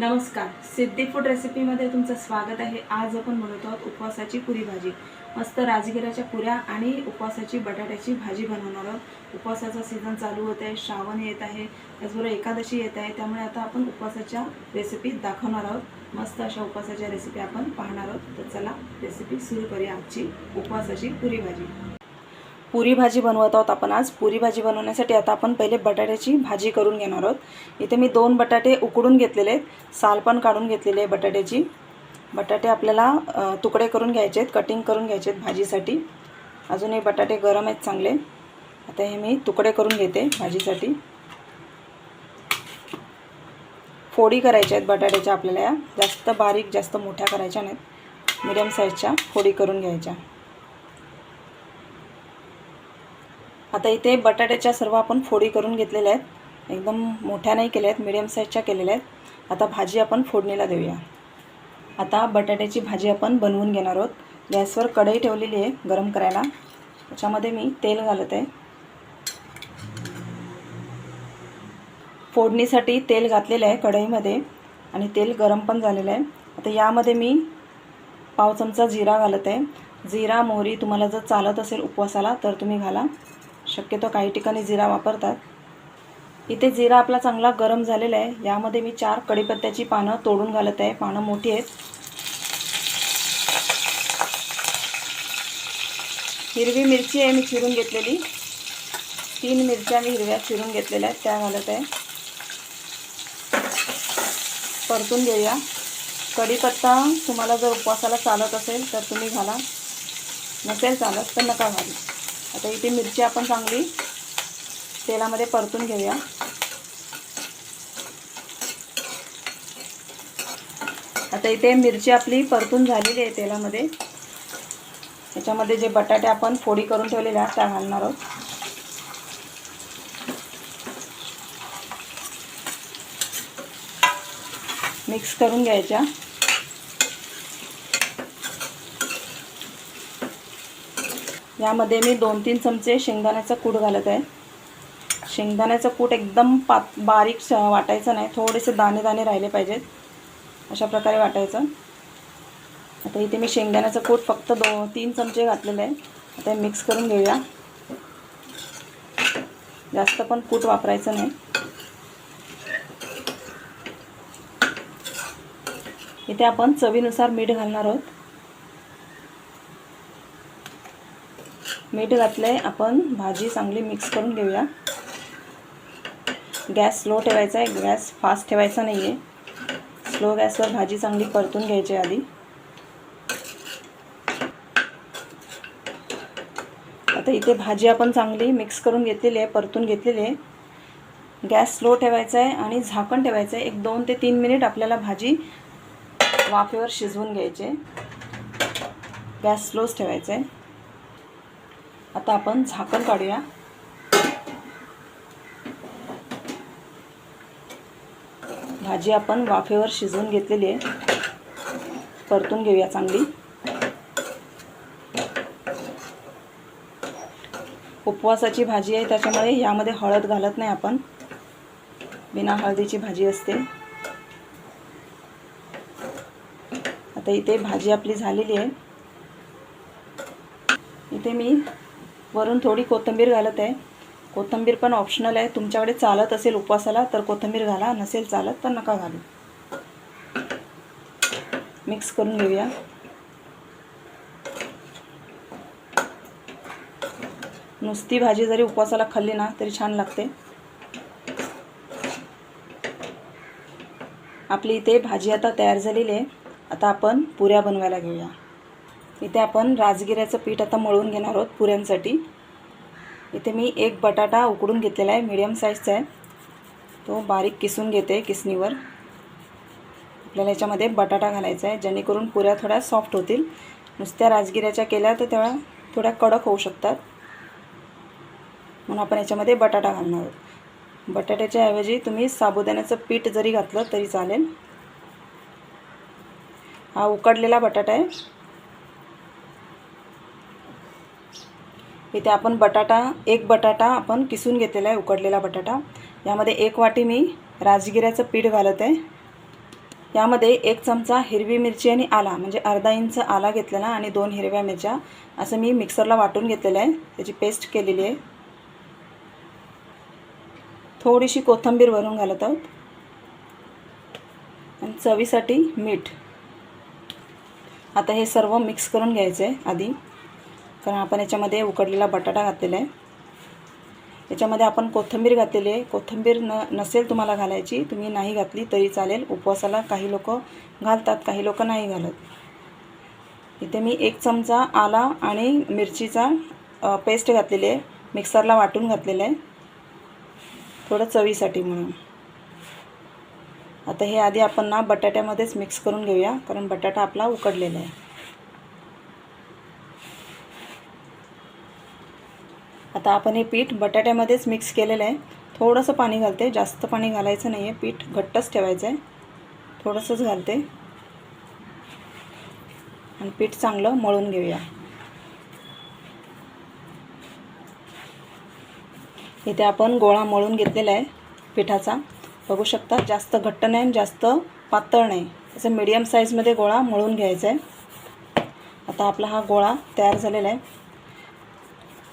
नमस्कार. सिद्धी फूड रेसिपीमध्ये तुमचं स्वागत आहे. आज आपण बनवत आहोत उपवासाची पुरी भाजी. मस्त राजगिराच्या पुऱ्या आणि उपवासाची बटाट्याची भाजी बनवणार आहोत. उपवासाचा सीझन चालू होत आहे. श्रावण येत आहे. त्याचबरोबर एकादशी येत आहे. त्यामुळे आता आपण उपवासाच्या रेसिपी दाखवणार आहोत. मस्त अशा उपवासाच्या रेसिपी आपण पाहणार आहोत. तर चला रेसिपी सुरू करूया. आजची उपवासाची पुरी भाजी. पुरी भाजी बनवत आहोत आपण आज. पुरी भाजी बनवण्यासाठी आता आपण पहिले बटाट्याची भाजी करून घेणार आहोत. इथे मी दोन बटाटे उकडून घेतलेले आहेत. साल पण काढून घेतलेले आहे बटाट्याची. बटाटे आपल्याला तुकडे करून घ्यायचे आहेत कटिंग करून घ्यायचे आहेत भाजीसाठी. अजूनही बटाटे गरम आहेत चांगले. आता हे मी तुकडे करून घेते भाजीसाठी. फोडी करायच्या आहेत बटाट्याच्या आपल्याला या. जास्त बारीक जास्त मोठ्या करायच्या नाहीत. मिडियम साईजच्या फोडी करून घ्यायच्या. आता इथे बटाट्याच्या सर्व आपण फोडी करून घेतलेल्या आहेत. एकदम मोठ्या नाही केल्या आहेत मिडियम साईजच्या केलेल्या आहेत. आता भाजी आपण फोडणीला देऊया. आता बटाट्याची भाजी आपण बनवून घेणार आहोत. गॅसवर कढई ठेवलेली आहे गरम करायला. त्याच्यामध्ये मी तेल घालत आहे. फोडणीसाठी तेल घातलेलं आहे कढईमध्ये आणि तेल गरम पण झालेलं आहे. आता यामध्ये मी पाव चमचा जिरा घालत आहे. जिरा मोहरी तुम्हाला जर चालत असेल उपवासाला तर तुम्ही घाला. शक्यतो काही ठिकाणी जिरा वापरतात. इथे जिरा आपला चांगला गरम झालेला आहे. यामध्ये मी चार कढीपत्त्याची पानं तोडून घालत आहे. पानं मोठी आहेत. हिरवी मिरची आहे मी चिरून घेतलेली. तीन मिरच्या मी हिरव्या चिरून घेतलेल्या आहेत त्या घालत आहे. परतून घेऊया. कढीपत्ता तुम्हाला जर उपवासाला चालत असेल तर तुम्ही घाला. नसेल चालत तर नका घालू. आता इथे मिरची आपण चांगली तेलामध्ये परतून घेऊया. आता इथे मिरची आपली परतून झालेली आहे तेलामध्ये. त्याच्यामध्ये जे बटाटे आपण फोडी करून ठेवलेल्या त्या घालणार आहोत. मिक्स करून घ्यायच्या. यामध्ये मी दोन तीन चमचे शेंगदाण्याचा कूट घालत आहे. शेंगदाण्याचं कूट एकदम पात बारीक श- वाटायचं नाही. थोडेसे दाणे दाणे राहिले पाहिजेत. अशा प्रकारे वाटायचं. आता इथे मी शेंगदाण्याचं कूट फक्त दो तीन चमचे घातलेले आहे. आता मिक्स करून घेऊया. जास्त पण कूट वापरायचं नाही. इथे आपण चवीनुसार मीठ घालणार आहोत. मीठ घातलं आहे आपण भाजी चांगली मिक्स करून घेऊया. गॅस स्लो ठेवायचा आहे. गॅस फास्ट ठेवायचा नाही आहे स्लो गॅसवर भाजी चांगली परतून घ्यायची आहे आधी. आता इथे भाजी आपण चांगली मिक्स करून घेतलेली आहे परतून घेतलेली आहे. गॅस स्लो ठेवायचा आहे आणि झाकण ठेवायचं आहे. एक दोन ते तीन मिनिट आपल्याला भाजी वाफेवर शिजवून घ्यायचे गॅस स्लोच ठेवायचा आहे. आता आपण झाकण काढूया. भाजी आपण वाफेवर शिजवून घेतलेली आहे. परतून घेऊया चांगली. उपवासाची भाजी आहे त्याच्यामुळे यामध्ये हळद घालत नाही आपण. बिना हळदीची भाजी असते. आता इथे भाजी आपली झालेली आहे. इथे मी वरून थोडी कोथिंबीर घालत आहे. कोथिंबीर पण ऑप्शनल आहे. तुमच्याकडे चालत असेल उपवासाला तर कोथिंबीर घाला. नसेल चालत तर नका घालू. मिक्स करून घेऊया. नुसती भाजी जरी उपवासाला खाल्ली ना तरी छान लागते. आपली इथे भाजी आता तयार झालेली आहे. आता आपण पुऱ्या बनवायला घेऊया. इथे आपण राजगिऱ्याचं पीठ आता मळून घेणार आहोत पुऱ्यांसाठी. इथे मी एक बटाटा उकडून घेतलेला आहे मीडियम साईजचा आहे. तो बारीक किसून घेते किसणीवर. आपल्याला याच्यामध्ये बटाटा घालायचा आहे जेणेकरून पुऱ्या थोड्या सॉफ्ट होतील. नुसत्या राजगिऱ्याच्या केल्या तर तेव्हा थोड्या कडक होऊ शकतात. म्हणून आपण याच्यामध्ये बटाटा घालणार आहोत. बटाट्याच्या ऐवजी तुम्ही साबुदाण्याचं पीठ जरी घातलं तरी चालेल. हा उकडलेला बटाटा आहे. इथे आपण बटाटा एक बटाटा आपण किसून घेतलेला आहे उकडलेला बटाटा. यामध्ये एक वाटी मी राजगिऱ्याचं पीठ घालत आहे. यामध्ये एक चमचा हिरवी मिरची आणि आला म्हणजे अर्धा इंच आला घेतलेला आणि दोन हिरव्या मिरच्या. असं मी मिक्सरला वाटून घेतलेलं आहे. त्याची पेस्ट केलेली आहे. थोडीशी कोथिंबीर भरून घालत आहोत. आणि चवीसाठी मीठ. आता हे सर्व मिक्स करून घ्यायचं आहे आधी. कारण आपण याच्यामध्ये उकडलेला बटाटा घातलेला आहे. याच्यामध्ये आपण कोथिंबीर घातलेली आहे. कोथिंबीर न नसेल तुम्हाला घालायची तुम्ही नाही घातली तरी चालेल. उपवासाला काही लोक घालतात काही लोक नाही घालत. इथे मी एक चमचा आला आणि मिरचीचा पेस्ट घातलेली आहे. मिक्सरला वाटून घातलेलं आहे. थोडं चवीसाठी म्हणून. आता हे आधी आपण ना बटाट्यामध्येच मिक्स करून घेऊया कारण बटाटा आपला उकडलेला आहे. आता आपण हे पीठ बटाट्यामध्येच मिक्स केलेलं आहे. थोडंसं पाणी घालते. जास्त पाणी घालायचं नाही आहे पीठ घट्टच ठेवायचं आहे थोडंसंच घालते. आणि पीठ चांगलं मळून घेऊया. इथे आपण गोळा मळून घेतलेला आहे पिठाचा. बघू शकता जास्त घट्ट नाही आणि जास्त पातळ नाही. असं मीडियम साईजमध्ये गोळा मळून घ्यायचा आहे आता आपला हा गोळा तयार झालेला आहे.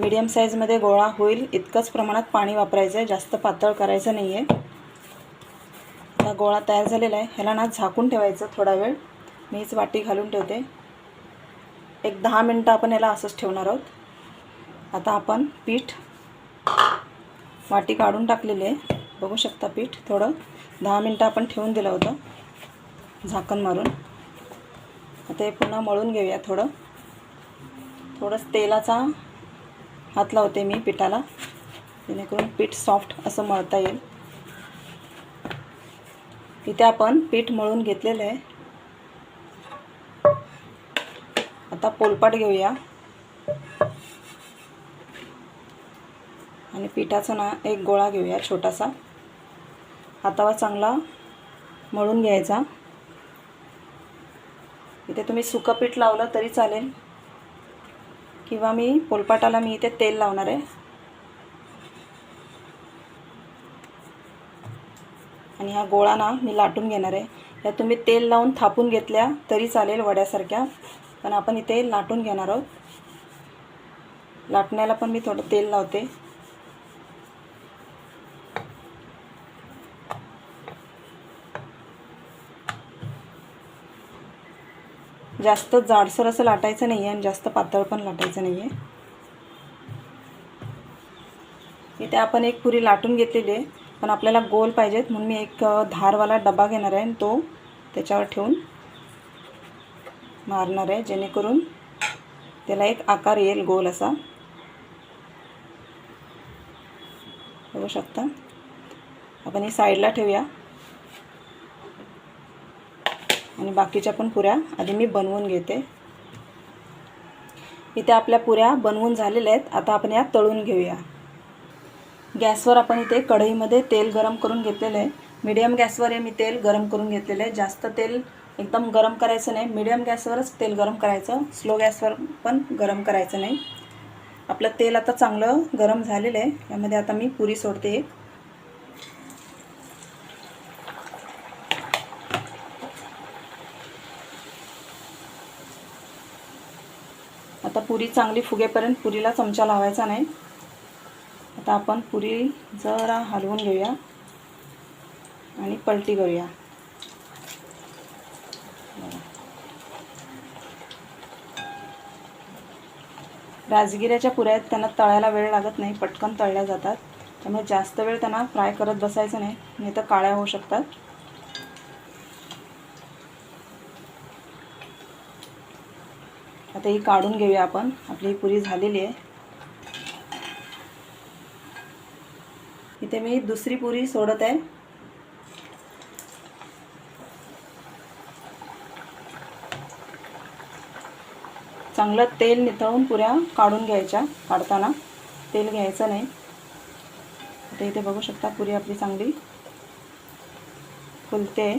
मीडियम साईजमध्ये गोळा होईल. इतकंच प्रमाणात पाणी वापरायचं आहे जास्त पातळ करायचं नाही आहे आता गोळा तयार झालेला आहे. ह्याला ना झाकून ठेवायचं थोडा वेळ. मीच वाटी घालून ठेवते. एक दहा मिनटं आपण याला असंच ठेवणार आहोत. आता आपण पीठ वाटी काढून टाकलेली आहे. बघू शकता पीठ थोडं. दहा मिनटं आपण ठेवून दिलं होतं. झाकण मारून. आता हे पुन्हा मळून घेऊया थोडं. थोडंच तेलाचा हात लावते मी पिठाला. जेणेकरून पीठ सॉफ्ट असं मळता येईल. इथे आपण पीठ मळून घेतलेलं आहे. आता पोलपाट घेऊया. आणि पिठाचा ना एक गोळा घेऊया छोटासा. हातावर चांगला मळून घ्यायचा. इथे तुम्ही सुकं पीठ लावलं तरी चालेल. किंवा मी पोलपाटाला मी इथे तेल लावणार आहे. आणि हा गोळा ना मी लाटून घेणार आहे. या तुम्ही तेल लावून थापून घेतल्या तरी चालेल वड्यासारख्या पण आपण इथे लाटून घेणार आहोत. लाटण्याला पण मी थोडं तेल लावते. जास्त जाडसर असं लाटायचं नाही आहे आणि जास्त पातळ पण लाटायचं नाही आहे इथे आपण एक पुरी लाटून घेतलेली आहे. पण आपल्याला गोल पाहिजेत. म्हणून मी एक धारवाला डबा घेणार आहे आणि तो त्याच्यावर ठेवून मारणार आहे. जेणेकरून त्याला एक आकार येईल गोल असा. बघू शकता? आपण ही साईडला ठेवूया. आणि बाकीच्या पण पुऱ्या आधी मी बनवून घेते. इथे आपल्या पुऱ्या बनवून झालेल्या आहेत. आता आपण या तळून घेऊया. गॅसवर आपण इथे कढईमध्ये तेल गरम करून घेतलेलं आहे. मीडियम गॅसवर हे मी तेल गरम करून घेतलेलं आहे. जास्त तेल एकदम गरम करायचं नाही. मीडियम गॅसवरच तेल गरम करायचं. स्लो गॅसवर पण गरम करायचं नाही. आपलं तेल आता चांगलं गरम झालेलं आहे. यामध्ये आता मी पुरी सोडते एक आता पुरी चांगली फुगेपर्यंत पुरीला चमचा लावायचा नाही. आता आपण पुरी जरा हलवून घेऊया आणि पलटी करूया. राजगिऱ्याच्या पुऱ्या आहेत त्यांना तळायला वेळ लागत नाही पटकन तळल्या जातात. त्यामुळे जास्त वेळ त्यांना फ्राय करत बसायचं नाही नाही तर काळ्या होऊ शकतात. आता ही काढून घेऊया आपण. आपली ही पुरी झालेली आहे. इथे मी दुसरी पुरी सोडत आहे. चांगलं तेल नितळून पुऱ्या काढून घ्यायच्या काढताना. तेल घ्यायचं नाही. आता इथे बघू शकता पुरी आपली चांगली फुलते.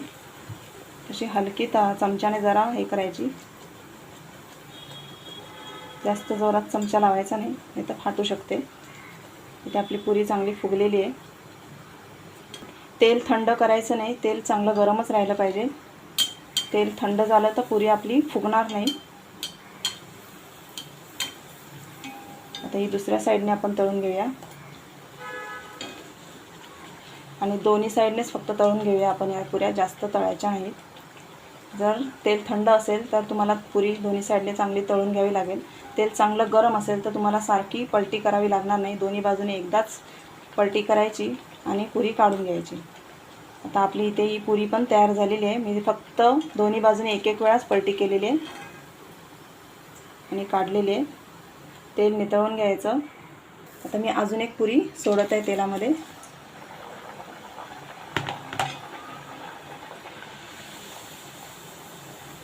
तशी हलकी ता चमच्याने जरा हे करायची. जास्त जोरात चमचा लावायचा नाही नाही तर फाटू शकते. इथे आपली पुरी चांगली फुगलेली आहे. तेल थंड करायचं नाही तेल चांगलं गरमच राहिलं पाहिजे. तेल थंड झालं तर पुरी आपली फुगणार नाही. आता ही दुसऱ्या साईडने आपण तळून घेऊया. आणि दोन्ही साईडनेच फक्त तळून घेऊया आपण या पुऱ्या जास्त तळायच्या आहेत जर तेल थंड असेल तर तुम्हाला पुरी दोन्ही साईडने चांगली तळून घ्यावी लागेल. तेल चांगलं गरम असेल तर तुम्हाला सारखी पलटी करावी लागणार नाही. दोन्ही बाजूने एकदाच पलटी करायची आणि पुरी काढून घ्यायची. आता आपली इथे ही पुरी पण तयार झालेली आहे. मी फक्त दोन्ही बाजूने एक एक वेळाच पलटी केलेली आहे. आणि काढलेली आहे. तेल नितळून घ्यायचं. आता मी अजून एक पुरी सोडत आहे तेलामध्ये.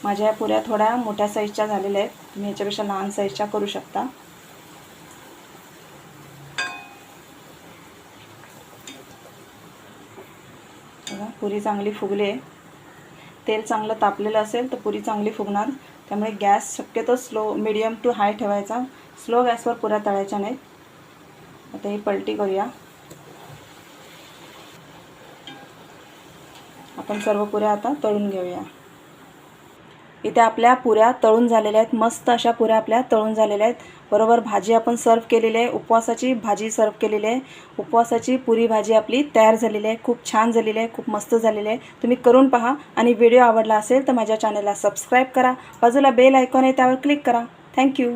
माझ्या या पुऱ्या थोड्या मोठ्या साईजच्या झालेल्या आहेत. तुम्ही याच्यापेक्षा लहान साईजच्या करू शकता. पुरी चांगली फुगली आहे. तेल चांगलं तापलेलं असेल तर पुरी चांगली फुगणार. त्यामुळे गॅस शक्यतो स्लो मिडियम टू हाय ठेवायचा. स्लो गॅसवर पुऱ्या तळायच्या नाहीत. आता ही पलटी करूया. आपण सर्व पुऱ्या आता तळून घेऊया. इथे आपल्या पुऱ्या तळून झालेल्या आहेत. मस्त अशा पुऱ्या आपल्या तळून झालेल्या आहेत. बरोबर भाजी आपण सर्व केलेली आहे. उपवासाची भाजी सर्व केलेली आहे. उपवासाची पुरी भाजी आपली तयार झालेली आहे. खूप छान झालेली आहे. खूप मस्त झालेली आहे. तुम्ही करून पहा आणि व्हिडिओ आवडला असेल तर माझ्या चॅनलला सबस्क्राईब करा. बाजूला बेल आयकॉन आहे त्यावर क्लिक करा. थँक्यू